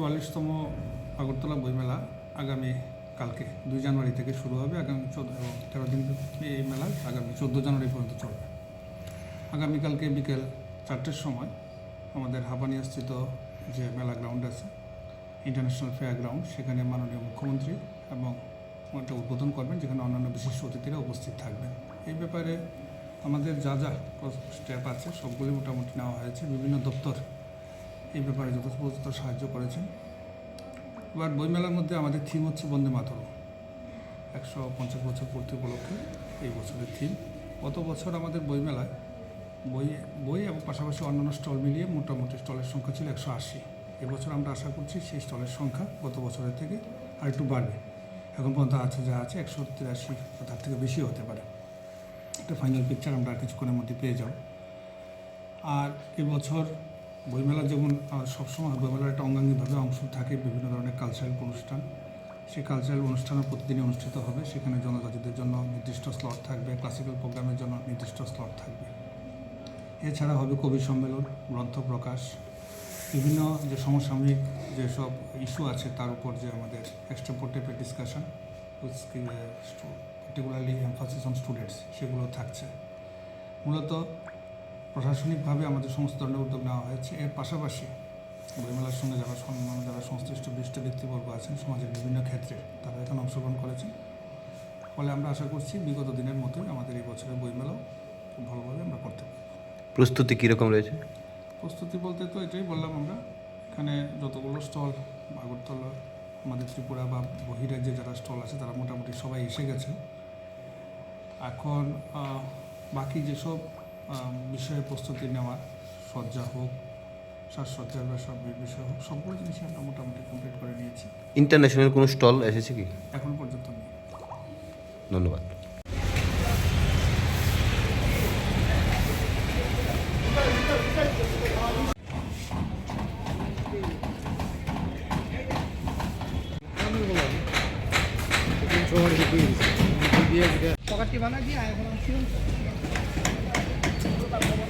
চুয়াল্লিশতম আগরতলা বইমেলা আগামী কালকে, দুই জানুয়ারি থেকে শুরু হবে আগামী চোদ্দ এবং তেরো দিন এই মেলা আগামী চোদ্দ জানুয়ারি পর্যন্ত চলবে। আগামীকালকে বিকেল চারটের সময় আমাদের হাবানিয়াস্থিত যে মেলা গ্রাউন্ড আছে ইন্টারন্যাশনাল ফেয়ার গ্রাউন্ড সেখানে মাননীয় মুখ্যমন্ত্রী এবং ওটা উদ্বোধন করবেন, যেখানে অন্যান্য বিশিষ্ট অতিথিরা উপস্থিত থাকবেন। এই ব্যাপারে আমাদের যা যা স্টেপ আছে, সবগুলি মোটামুটি নেওয়া হয়েছে। বিভিন্ন দপ্তর এই ব্যাপারে যথোপযুক্ত সাহায্য করেছেন। এবার বইমেলার মধ্যে আমাদের থিম হচ্ছে বন্দে মাতরম। একশো পঞ্চাশ বছর পূর্তি উপলক্ষে এই বছরের থিম গত বছর আমাদের বইমেলায় বই বই এবং পাশাপাশি অন্যান্য স্টল মিলিয়ে মোটামুটি স্টলের সংখ্যা ছিল একশো আশি। এবছর আমরা আশা করছি সেই স্টলের সংখ্যা গত বছরের থেকে আর একটু বাড়বে। এখন পর্যন্ত আছে যা আছে, একশো তিরাশি তার থেকে বেশিও হতে পারে। একটা ফাইনাল পিকচার আমরা কিছুক্ষণের মধ্যে পেয়ে যাব। আর এবছর বইমেলা যেমন সবসময় বইমেলার একটা অঙ্গাঙ্গিভাবে অংশ থাকে বিভিন্ন ধরনের কালচারাল অনুষ্ঠান। সেই কালচারাল অনুষ্ঠানও প্রতিদিনই অনুষ্ঠিত হবে। সেখানে জনজাতিদের জন্য নির্দিষ্ট স্লট থাকবে ক্লাসিক্যাল প্রোগ্রামের জন্য নির্দিষ্ট স্লট থাকবে। এছাড়া হবে কবি সম্মেলন, গ্রন্থ প্রকাশ। বিভিন্ন যে সমসাময়িক যেসব ইস্যু আছে, তার উপর যে আমাদের এক্সট্রাপোর্টেপের discussion particularly emphasis on students সেগুলো থাকছে। মূলত প্রশাসনিকভাবে আমাদের সমস্ত ধরনের উদ্যোগ নেওয়া হয়েছে। এর পাশাপাশি বইমেলার সঙ্গে যারা সম্মান যারা সংশ্লিষ্ট বিশিষ্ট ব্যক্তিবর্গ আছেন সমাজের বিভিন্ন ক্ষেত্রে তারা এখানে অংশগ্রহণ করেছেন। ফলে আমরা আশা করছি বিগত দিনের মতোই আমাদের এই বছরের বইমেলাও খুব ভালোভাবে আমরা করতে পারব। প্রস্তুতি কীরকম রয়েছে? প্রস্তুতি বলতে তো এটাই বললাম আমরা এখানে যতগুলো স্টল আগরতলা আমাদের ত্রিপুরা বা বহিরাজ্যে যারা স্টল আছে তারা মোটামুটি সবাই এসে গেছে। এখন বাকি যেসব বিষয়ে প্রস্তুতি নেওয়া সজ্জা হোক সাজসজ্জার বা সব বিষয় হোক সবগুলো জিনিসই আমরা মোটামুটি কমপ্লিট করে নিয়েছি। ইন্টারন্যাশনাল কোনো স্টল এসেছে কি? এখন পর্যন্ত নেই। ধন্যবাদ। পকেটটি বানা দিয়ে এখন। tampoco.